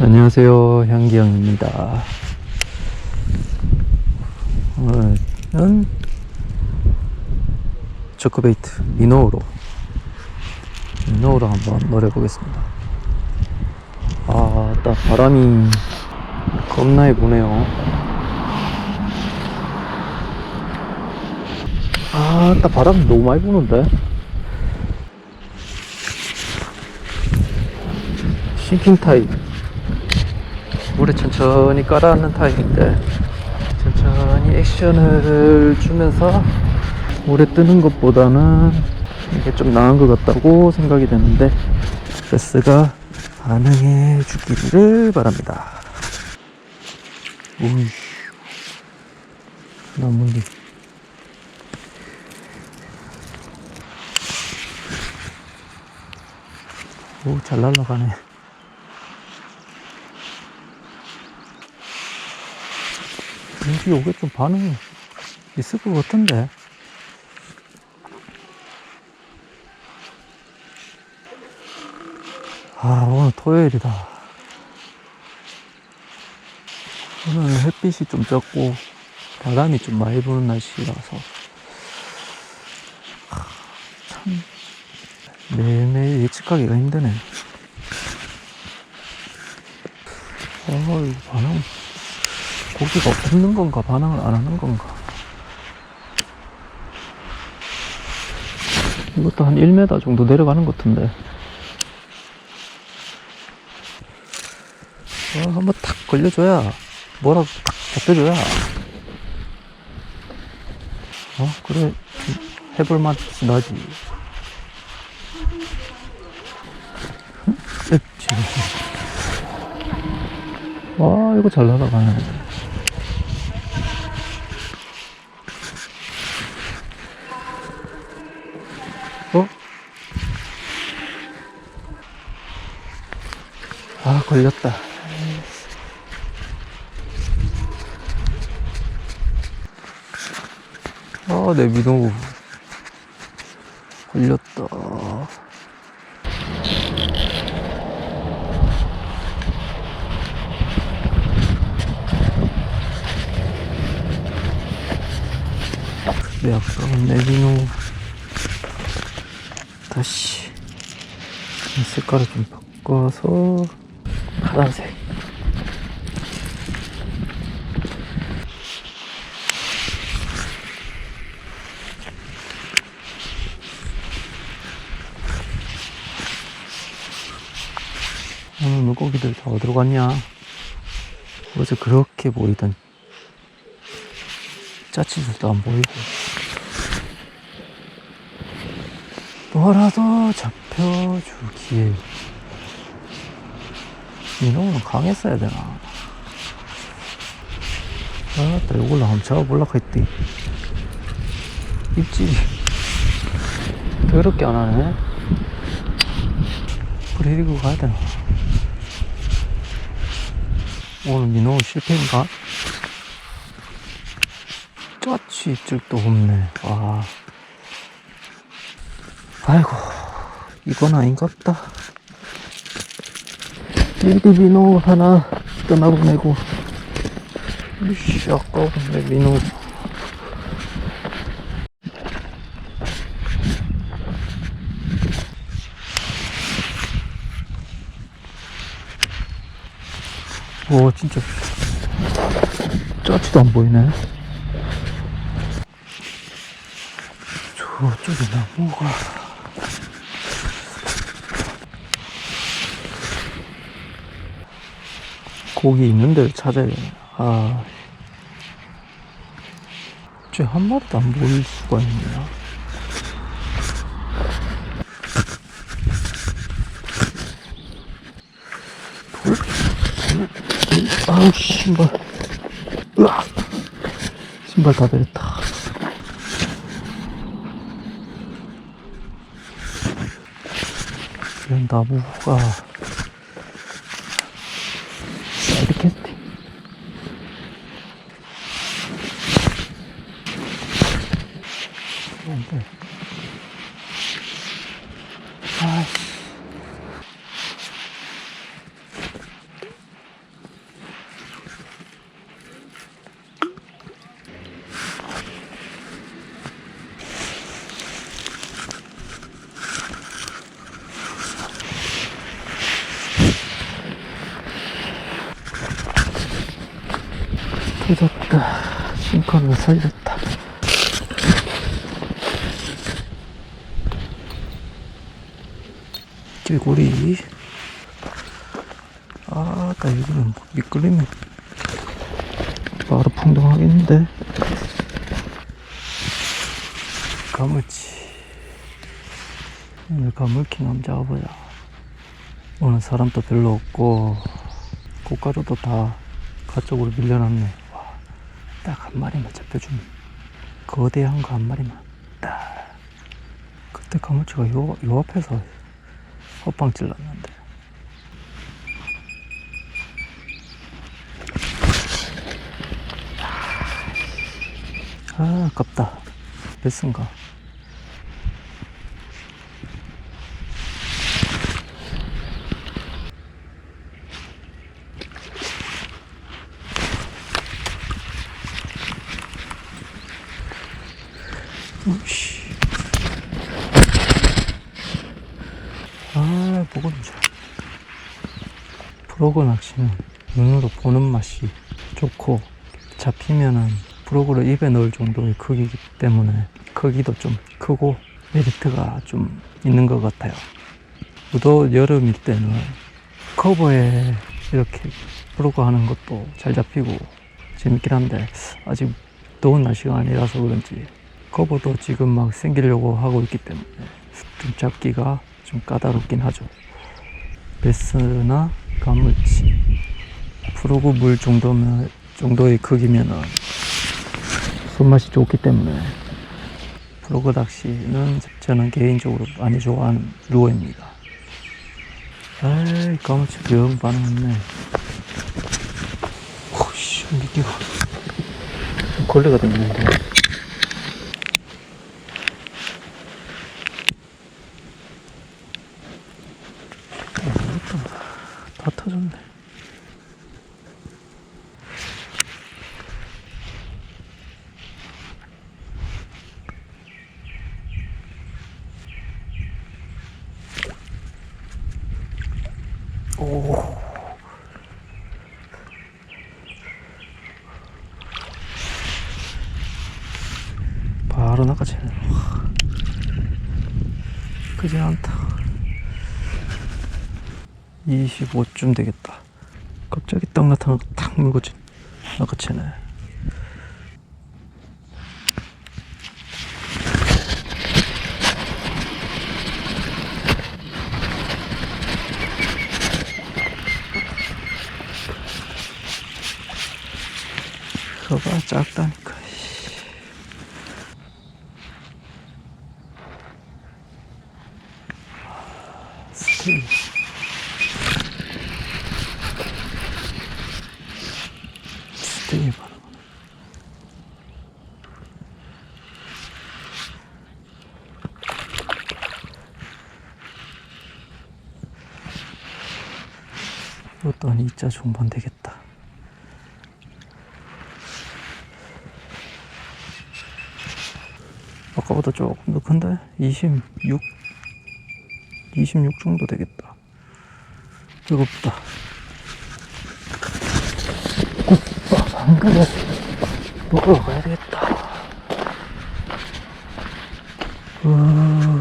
안녕하세요 향기영입니다. 오늘은 저크베이트 미노우로 미노우로 한번 노려보겠습니다. 아딱 바람이 겁나게 부네요. 아딱 바람이 너무 많이 부는데 싱킹 타입. 물에 천천히 깔아앉는 타입인데 천천히 액션을 주면서 물에 뜨는 것보다는 이게 좀 나은 것 같다고 생각이 되는데 베스가 반응해 주기를 바랍니다. 우이 나무니 오잘 날라가네 왠지 요게 좀 반응이 있을 것 같은데. 아, 오늘 토요일이다. 오늘 햇빛이 좀 적고, 바람이 좀 많이 부는 날씨라서. 하, 참, 매일매일 예측하기가 힘드네. 아, 이거 반응. 고기가 없는 건가 반응을 안 하는 건가? 이것도 한 1m 정도 내려가는 것 같은데. 어, 한번 탁 걸려줘야 뭐라고 탁 잡혀줘야. 어 그래 좀 해볼 맛이 나지. 응? 와 이거 잘 날아가네 걸렸다. 아, 내 민호. 걸렸다. 내 아까운 내 민호. 다시 이 색깔을 좀 바꿔서 파란색. 오늘 물고기들 다 어디로 갔냐? 어제 그렇게 보이던 짜치들도 안 보이고. 뭐라도 잡혀주기에 이놈은 강했어야 되나? 아따 요걸로 한번 잡아볼라 했디 입질이. 더럽게 안 하네. 브레이크 가야 되나? 오늘 민호 실패인가? 짜치 입질도 없네. 와. 아이고 이건 아닌갑다 일디 민호 하나 떠나보내고. 이씨 아까운데 민호 오 진짜 짜치도 안 보이네. 저쪽에 나무가 고기 있는 데를 찾아야 되네. 아. 쟤한 마리도 안 보일 수가 있냐. 돌? 아우, 신발. 으악! 신발 다 베렸다. 이런 나무가 터졌다. 싱커를 살렸다. 개구리. 아, 나 이거는 미끌리면 바로 풍덩하겠는데. 가물치. 오늘 가물킹 한번 잡아보자. 오늘 사람도 별로 없고, 고가루도 다 가쪽으로 밀려났네. 와, 딱한 마리만 잡혀주면. 거대한 거 한 마리만. 딱. 그때 가물치가 요, 요 앞에서 헛방 찔렀는데. 아, 아깝다. 베스인가? 우씨. 아, 먹었죠. 프로그 낚시는 눈으로 보는 맛이 좋고, 잡히면은 프로그를 입에 넣을 정도의 크기이기 때문에 크기도 좀 크고 메리트가 좀 있는 것 같아요. 무더 여름일 때는 커버에 이렇게 프로그 하는 것도 잘 잡히고 재밌긴 한데 아직 더운 날씨가 아니라서 그런지 커버도 지금 막 생기려고 하고 있기 때문에 좀 잡기가 좀 까다롭긴 하죠. 베스나 가물치 프로그 물 정도면 정도의 크기면은 손맛이 좋기 때문에 프로그 낚시는 저는 개인적으로 많이 좋아하는 루어입니다. 아이 가물치 영 반응했네. 오씨 미끼가 걸레가 됐는데. 다 터졌네. 오. 바로. 와. 크지 않다. 25쯤 되겠다. 갑자기 딱 나타나고 탁 물고 치- 낚아채네. 그거가 작다니까. 이것도 한 2자 중반 되겠다. 아까보다 조금 더 큰데? 26? 26 정도 되겠다. 뜨겁다. 국밥 한 그릇 먹으러 가야 되겠다. 우